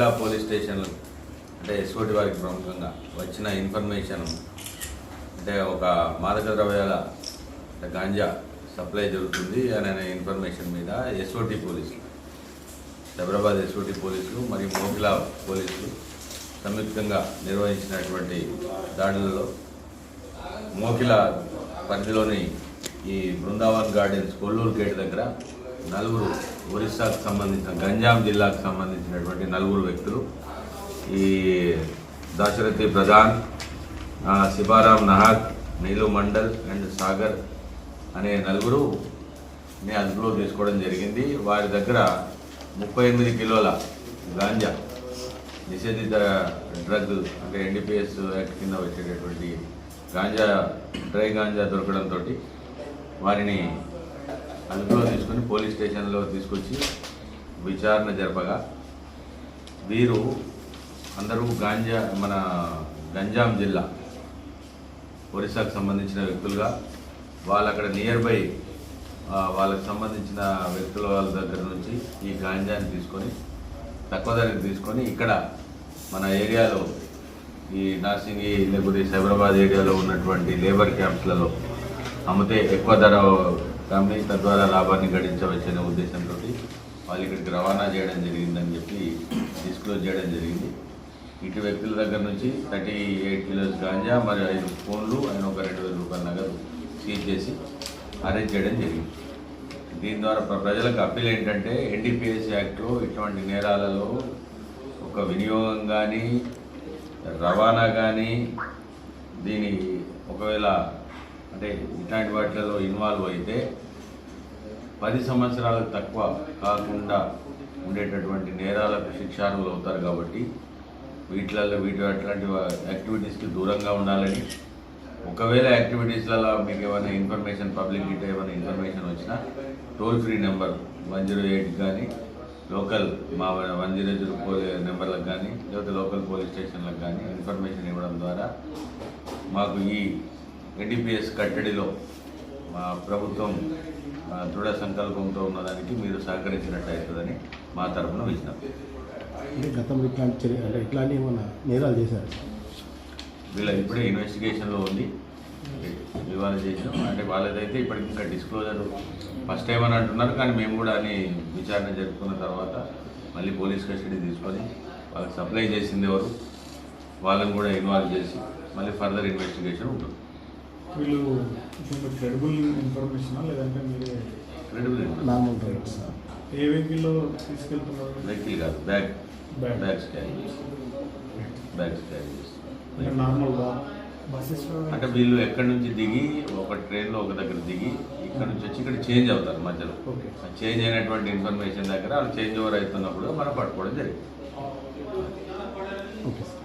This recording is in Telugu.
మోకిలా పోలీస్ స్టేషన్ అంటే ఎస్ఓటి వారికి ప్రముఖంగా వచ్చిన ఇన్ఫర్మేషన్ అంటే ఒక మాదక ద్రవ్యాల గాంజా సప్లై జరుగుతుంది అనే ఇన్ఫర్మేషన్ మీద ఎస్ఓటి పోలీసులు హైదరాబాద్ ఎస్ఓటి పోలీసులు మరియు మోకిలా పోలీసులు సంయుక్తంగా నిర్వహించినటువంటి దాడులలో మోకిల పరిధిలోని ఈ బృందావన్ గార్డెన్స్ కొల్లూరు గేట్ దగ్గర నలుగురు ఒరిస్సాకు సంబంధించిన గంజాం జిల్లాకు సంబంధించినటువంటి నలుగురు వ్యక్తులు. ఈ దాశరథి ప్రధాన్ ఆ, శివారాం నహాక్ నీలు మండల్ అండ్ సాగర్ అనే నలుగురు ని అదుపులో తీసుకోవడం జరిగింది. వారి దగ్గర ముప్పై ఎనిమిది కిలోల గాంజా నిషేధిత డ్రగ్ అంటే ఎన్డీపీఎస్ యాక్ట్ కింద వచ్చేటటువంటి గాంజా డ్రై గాంజా దొరకడంతో వారిని అదుపులో తీసుకొని పోలీస్ స్టేషన్లో తీసుకొచ్చి విచారణ జరపగా వీరు అందరూ గాంజా మన గంజాం జిల్లా ఒరిస్సాకు సంబంధించిన వ్యక్తులుగా వాళ్ళు అక్కడ నియర్ బై వాళ్ళకు వాళ్ళకి సంబంధించిన వ్యక్తుల వాళ్ళ దగ్గర నుంచి ఈ గాంజాని తీసుకొని తక్కువ ధరకు తీసుకొని ఇక్కడ మన ఏరియాలో ఈ నార్సింగి లేకపోతే సైబరాబాద్ ఏరియాలో ఉన్నటువంటి లేబర్ క్యాంప్స్లలో అమ్మితే ఎక్కువ ధర కంపెనీ తద్వారా లాభాన్ని గడించవచ్చనే ఉద్దేశంతో వాళ్ళు ఇక్కడికి రవాణా చేయడం జరిగిందని చెప్పి డిస్క్లోజ్ చేయడం జరిగింది. ఇటు వ్యక్తుల దగ్గర నుంచి థర్టీ ఎయిట్ కిలోస్ గాంజా మరియు ఐదు ఫోన్లు ఆయన ఒక రెండు వేల రూపాయల నగదు సీజ్ చేసి అరేంజ్ చేయడం జరిగింది. దీని ద్వారా ప్ర- ప్రజలకు అప్పీల్ ఏంటంటే ఎన్డీపీఎస్ యాక్ట్లో ఇటువంటి నేరాలలో ఒక వినియోగం కానీ రవాణా కానీ దీని ఒకవేళ అంటే ఇట్లాంటి వాటిలలో ఇన్వాల్వ్ అయితే పది సంవత్సరాలకు తక్కువ కాకుండా ఉండేటటువంటి నేరాలకు శిక్షార్హులు అవుతారు కాబట్టి వీటిలలో వీటి అట్లాంటి యాక్టివిటీస్కి దూరంగా ఉండాలని. ఒకవేళ యాక్టివిటీస్లలో మీకు ఏమైనా ఇన్ఫర్మేషన్ పబ్లిక్ గిట్ట ఏమైనా ఇన్ఫర్మేషన్ వచ్చినా toll free number one zero eight కానీ లోకల్ మా వన్ జీరో జీరో పోలీ నెంబర్లకు కానీ లేకపోతే లోకల్ పోలీస్ స్టేషన్లకు కానీ ఇన్ఫర్మేషన్ ఇవ్వడం ద్వారా మాకు ఈ ఎన్డీపీఎస్ కట్టడిలో మా ప్రభుత్వం దృఢ సంకల్పంతో ఉన్నదానికి మీరు సహకరించినట్టు అవుతుందని మా తరఫున విజ్ఞప్తి. అంటే గతంలో ఇట్లాంటి చర్య అంటే ఇట్లాంటి ఏమన్నా నేరాలు చేశారు? వీళ్ళ ఇప్పుడే ఇన్వెస్టిగేషన్లో ఉంది. ఇవాళ చేసినాం. అంటే వాళ్ళదైతే ఇప్పటికి ఇంకా డిస్క్లోజర్ ఫస్ట్ టైం అని అంటున్నారు. కానీ మేము కూడా అని విచారణ జరుపుకున్న తర్వాత మళ్ళీ పోలీస్ కస్టడీ తీసుకొని వాళ్ళకి సప్లై చేసింది ఎవరు? వాళ్ళని కూడా ఇన్వాల్వ్ చేసి మళ్ళీ ఫర్దర్ ఇన్వెస్టిగేషన్ ఉంటుంది. వీళ్ళు క్రెడిబుల్ ఇన్ఫర్మేషన్ లేదంటే మీరు క్రెడిబుల్ నార్మల్ డ్రైవర్స్ ఏ వెహికల్లో తీసుకెళ్తున్నారు? వెహికల్ కాదు bag. Bags carry bags carry చేస్తాం అంటే నార్మల్ బస్సెస్ అంటే వీళ్ళు ఎక్కడి నుంచి దిగి ఒక ట్రైన్లో ఒక దగ్గర దిగి ఇక్కడ నుంచి వచ్చి ఇక్కడ చేంజ్ అవుతారు మధ్యలో. చేంజ్ అయినటువంటి ఇన్ఫర్మేషన్ దగ్గర వాళ్ళు చేంజ్ ఓవర్ అవుతున్నప్పుడు మనం పట్టుకోవడం జరిగింది ఓకే సార్